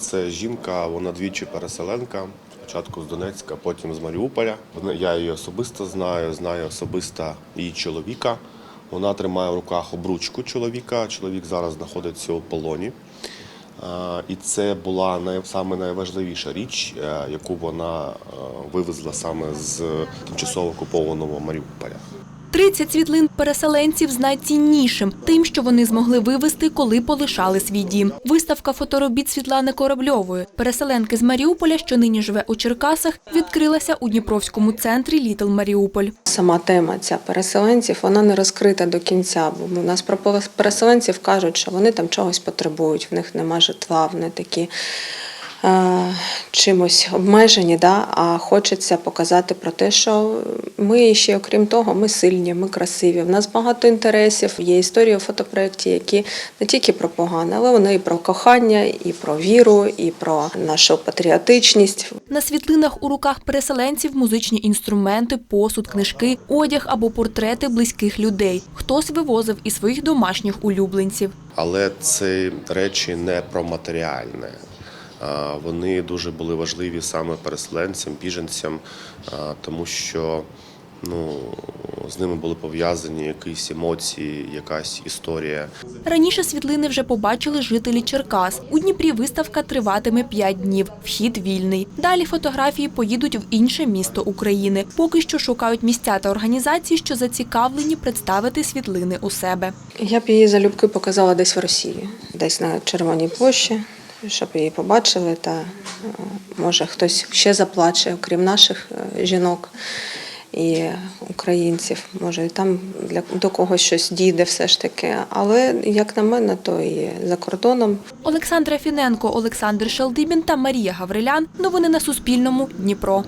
Це жінка, вона двічі переселенка. Спочатку з Донецька, потім з Маріуполя. Я її особисто знаю, знаю особисто її чоловіка. Вона тримає в руках обручку чоловіка. Чоловік зараз знаходиться у полоні. І це була саме найважливіша річ, е, яку вона е, вивезла саме з тимчасово окупованого Маріуполя. 30 світлин переселенців з найціннішим тим, що вони змогли вивезти, коли полишали свій дім. Виставка фоторобіт Світлани Корабльової, переселенки з Маріуполя, що нині живе у Черкасах, відкрилася у Дніпровському центрі Літл Маріуполь. Сама тема ця переселенців вона не розкрита до кінця. Бо у нас про переселенців кажуть, що вони там чогось потребують, в них нема житла, вони такі. Чимось обмежені, да? а хочеться показати про те, що ми ще, окрім того, ми сильні, ми красиві. В нас багато інтересів. Є історії у фотопроєкті, які не тільки про погане, але вони і про кохання, і про віру, і про нашу патріотичність. На світлинах у руках переселенців музичні інструменти, посуд, книжки, одяг або портрети близьких людей. Хтось вивозив і своїх домашніх улюбленців. Але це речі не про матеріальне. А, Вони дуже були важливі саме переселенцям, біженцям, тому що ну, з ними були пов'язані якісь емоції, якась історія. Раніше світлини вже побачили жителі Черкас. У Дніпрі виставка триватиме 5 днів. Вхід вільний. Далі фотографії поїдуть в інше місто України. Поки що шукають місця та організації, що зацікавлені представити світлини у себе. Я б її залюбки показала десь в Росії, десь на Червоній площі, щоб її побачили, та е, може хтось ще заплаче, окрім наших е, жінок і українців. Може, і там для до когось щось дійде все ж таки. Але як на мене, то і за кордоном Олександра Фіненко, Олександр Шалдибін та Марія Гаврилян. Новини на Суспільному. Дніпро.